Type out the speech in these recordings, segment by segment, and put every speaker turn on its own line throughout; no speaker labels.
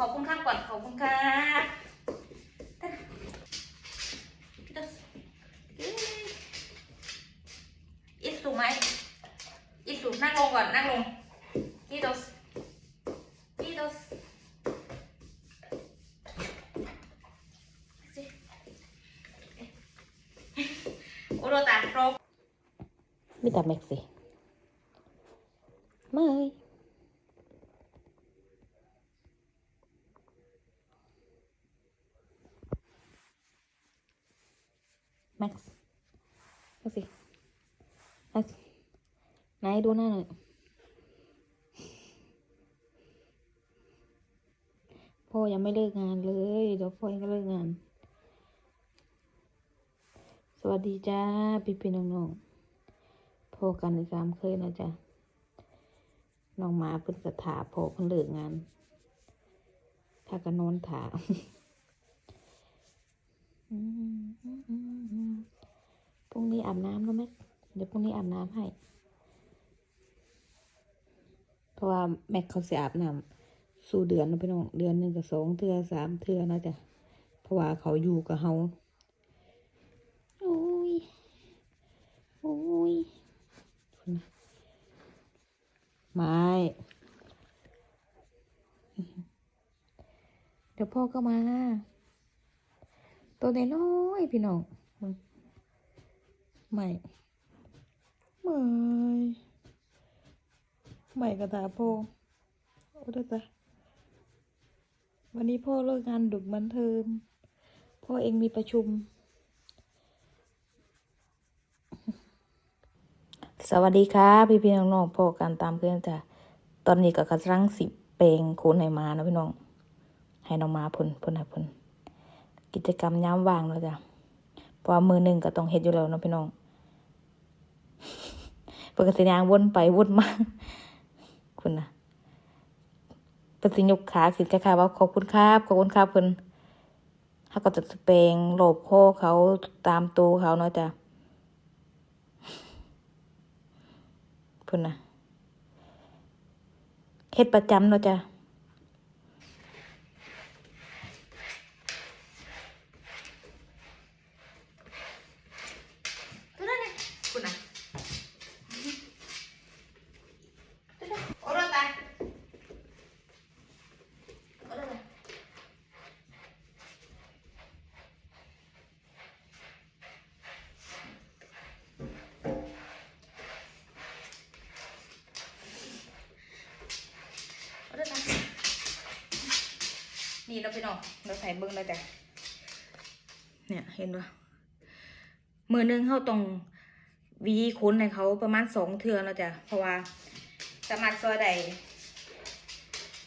ขอบคุณครับก่อนขอบคุณครับอิสุไหมอิสุนั่งลงก่อนนั่งลงกิโดสกิโดสโอโรตาโร
มีแต่แม็กซี่ไม่ แม็กซ์แม็กซี่แม็กซ์ไหนดูหน้าหน่อยพ่อยังไม่เลิกงานเลย เดี๋ยวพ่อยังก็เลิกงาน สวัสดีจ้า พี่พี่น้องๆโพกันในสามเคยนะจ๊ะน้องหมาเพิ่นกระถาโพเพิ่นเลิกงาน ถ้าก็นอนถา พรุ่งนี้อาบน้ำแล้วไหมเดี๋ยว พรุ่งนี้อาบน้ำให้ เพราะว่าแม็กเขาเสียอาบน้ำสู่เดือนนะพี่น้องเดือนหนึ่งกับสองเทือสามเทือนะจ๊ะเพราะว่าเขาอยู่กับเฮาโอ้ยโอ้ยไม่เดี๋ยวพ่อก็มา ตัวน้อยพี่น้องไม่ ไม่กระตาพ่อโอ้ตาวันนี้พ่อเลิกงานดึกเหมือนเทิมพ่อเองมีประชุม สวัสดีค่ะพี่พี่ๆน้องๆพอกันตามเพื่อนจ้ะตอนนี้ก็กำลังสิเปลงโคนให้มานะพี่น้อง ให้น้องมาพุ่นพุ่นให้พ่นกิจกรรมย้ำว่างแล้วจ้ะเพราะว่ามือหนึ่งก็ต้องเฮ็ดอยู่แล้วนะพี่น้องปกติยางวนไปวนมา คุณนะเป็นสิยกขาขึ้นคล้าว่าขอบคุณครับขอบคุณครับเพิ่นเขาก็จะสเปลงโลบโคเขาตามตัวเขาเนาะจ้ะพุ่นนะเฮ็ดประจำเนาะจ้ะ
คุณนะโอโรตาโอโรตา เอาด้วยกัน นี่เราไปนอนเราใส่เบิ้งแล้วจ้ะเนี่ยเห็นปะมือหนึงเขาต้องหวีขนในเขาประมาณสองเทือแล้วจ้ะเพราะว่าสามารถซอยได้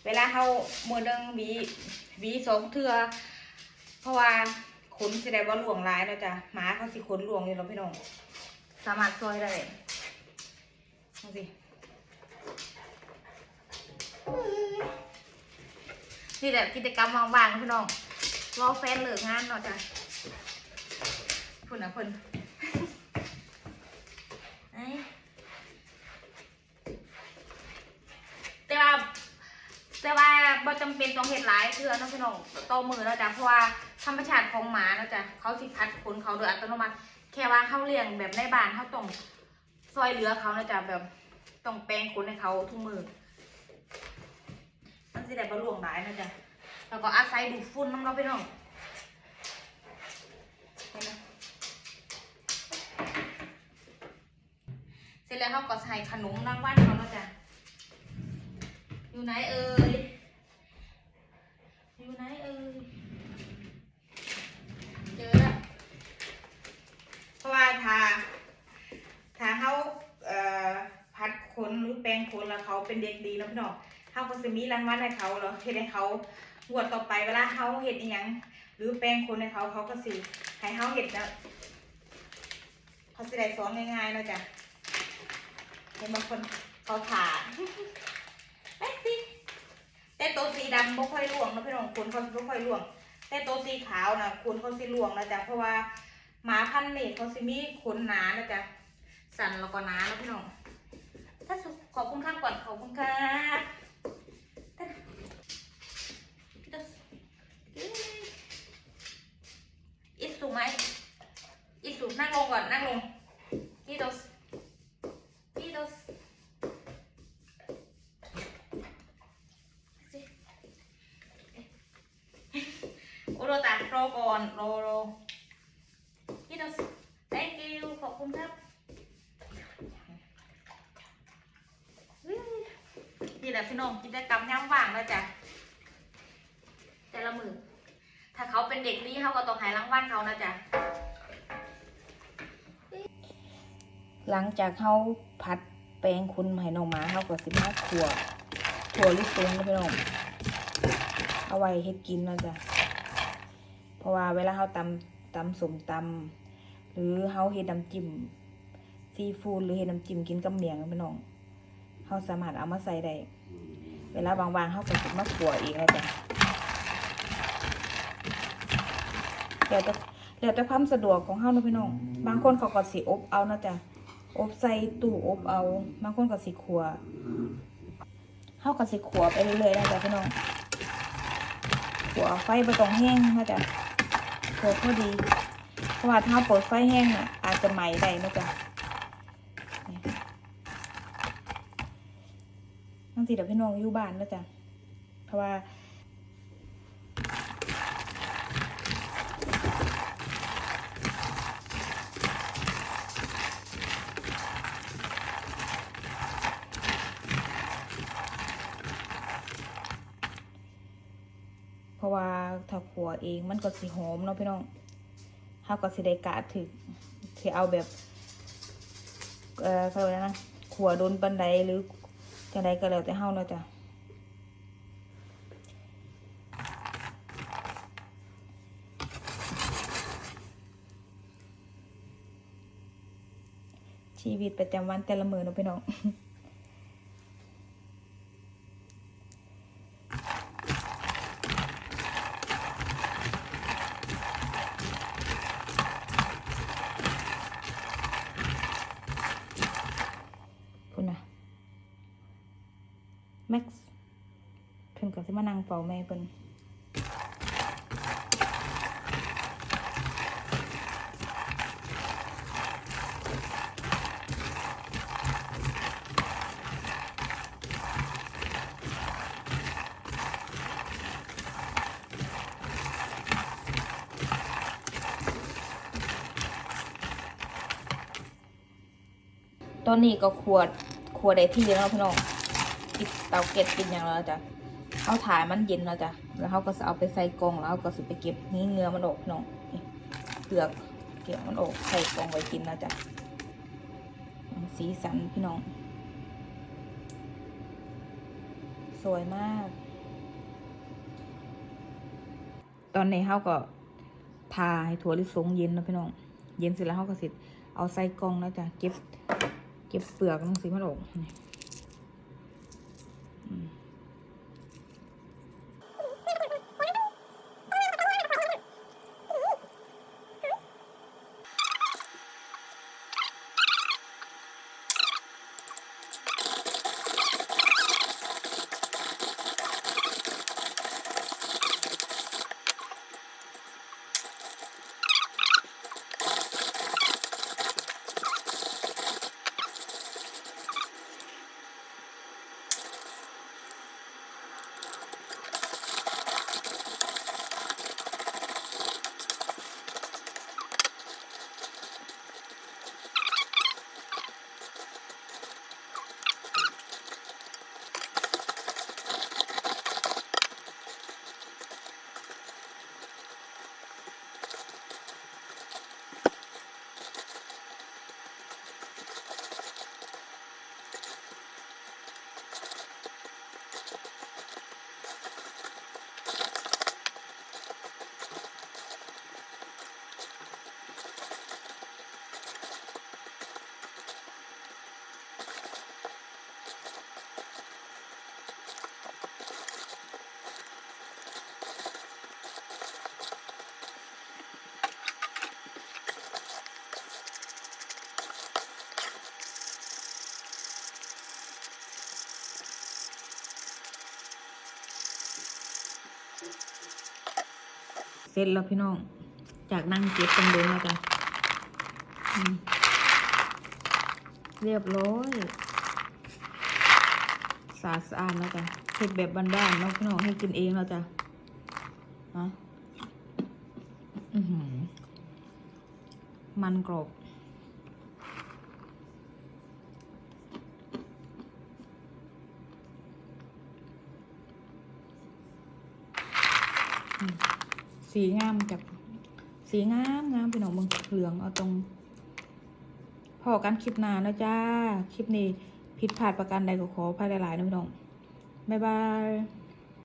เวลาเขามือหนึงหวีหวีสองเทือเพราะว่าขนสิได้ว่าหลวงร้ายแล้วจ้ะหมาเขาสิขนหลวงอยู่แล้วพี่น้องสามารถซอยได้ดูสิ นี่แหละกิจกรรมว่างๆพี่น้องรอแฟนเลิกงานเนาะจ้ะพุ่นนะพุ่นไอ้แต่ว่าแต่ว่าบ่จำเป็นต้องเห็ดหลายเทื่อเนาะพี่น้องโตมือแล้วจ้ะเพราะว่าธรรมชาติของหมาเนาะจ้ะเขาสิพัดขนเขาโดยอัตโนมัติ แค่ว่าเขาเลี้ยงแบบในบ้านเขาต้องซอยเหลือเขาเนาะจ้ะแบบต้องแปรงขนให้เขาทุกมือ สิได้บรรลุหลายนะจ๊ะแล้วก็อาศัยดูดฝุ่นน้ำเราไปน้องเห็นไหมเสร็จแล้วเขาก็ใส่ขนมรางวัลเขาแล้วจ้ะอยู่ไหนเอ่ยอยู่ไหนเอ่ยเจอแล้วเพราะว่าถ้าถ้าเขาเอ่อพัดขนหรือแปรงขนแล้วเขาเป็นเด็กดีแล้วพี่น้อง เขาก็จะมีรางวัลให้เขาเหรอเฮ็ดให้เขางวดต่อไปเวลาเขาเฮ็ดอีหยังหรือแปลงคนให้เขาเขาก็สิให้เขาเฮ็ดแล้วเขาสิได้สอนง่ายๆเนาะจ้ะเห็นบางคนเขาผ่าแป๊บสิแต่ตัวสีดำบ่ค่อยร่วงนะพี่น้องคนเขาบ่ค่อยร่วง แต่ตัวสีขาวนะขนเขาสิร่วงนะจ๊ะเพราะว่าหมาพันธุ์นี่เขาสิมีขนหนานะจ๊ะสั่นแล้วก็หนาแล้วพี่น้องถ้าขอบคุณครับก่อนขอบคุณครั อิ
สุไหมอิสุนั่งลง
ก่อน นั่งลงกิโดสกิโดสโอโรตัดรอก่อนรอรอกิโดส thank you ขอบคุณครับนี่แหละพี่น้องกินได้รำย่ำว่างแล้วจ้ะแต่ละมือ ถ้าเขาเป็นเด็กดีเขาก็ต้องใหายรางวัลเขานะจ๊ะ
หลังจากเขาผัดแป้งคุณให้น้องมาเขาก็สิมาขั่วขั่วลิสงนะพี่น้องเอาไว้เฮ็ดกินนะจ้ะเพราะว่าเวลาเขาตำตำสมตำหรือเขาเฮ็ดน้ำจิ้มซีฟู้ดหรือเฮ็ดน้ำจิ้มกินกับเมียงนะพี่น้องเขาสามารถเอามาใส่ได้เวลาบางๆเขาก็สิมาขั่วเองแล้วจ้ะ แล้วแต่แล้วแต่ความสะดวกของเขาเนาะพี่น้อง บางคนเขาก็สิอบเอานะจ๊ะอบใส่ตู้อบเอา บางคนก็สิขัวเฮาก็สิขัวไปเรื่อยๆนะจ๊ะพี่น้องขัวไฟบ่ต้องแห้งนะจ๊ะขัวพอดี เพราะว่าถ้าเปิดไฟแห้งน่ะอาจจะไหม้ได้นะจ๊ะนี่บางทีเดี๋ยวพี่น้องอยู่บ้านนะจ๊ะเพราะว่า เพราะว่าถ้าขัวเองมันก็สิหอมเนาะพี่น้องเฮาก็สิได้กะถึกสิเอาแบบ เออเขาเรียกนะขัวโดนปันใดหรือจังใดก็แล้วแต่เฮาเนาะจ้ะชีวิตประจำวันแต่ละมือเนาะพี่น้อง แม็กซ์เพิ่นก็สิมานั่งเฝ้าแม่เพิ่นตอนนี้ก็ขวดขวดได้ที่แล้วพี่น้องิดเตาเก็บกินอย่างแล้วจ้ะเอาถ่ายมันเย็นแล้วจ้ะแล้วเขาก็จะเอาไปใส่กองแล้วเขาก็สิไปเก็บนี้เนื้อมันออกน้องเปลือกเก็บมันออกใส่กองไว้กินแล้วจ้ะสีสันพี่น้อง สวยมาก ตอนนี้เขาก็ทาให้ถั่วลิสงเย็นนะพี่น้อง เย็นเสร็จแล้วเขาก็สิเอาใส่กองแล้วจ้ะเก็บ เก็บเปลือกมันสีมันออก ร็จแล้วพี่น้อง จากนั่งเก็บตรงเดินมาจ้ะเรียบร้อยสะอาดสะอาดแล้วจ้ะเห็ดแบบบ้านๆเนาะพี่น้องให้กินเองแล้วจ้ะฮะมันกรอบอืม สีงามจากสีงามงามพี่น้องมึงเหลืองเอาตรงพอกันคลิปหน้านะจ้า คลิปนี้ผิดพลาดประการใดก็ขออภัยหลายๆนะพี่น้อง บ๊ายบาย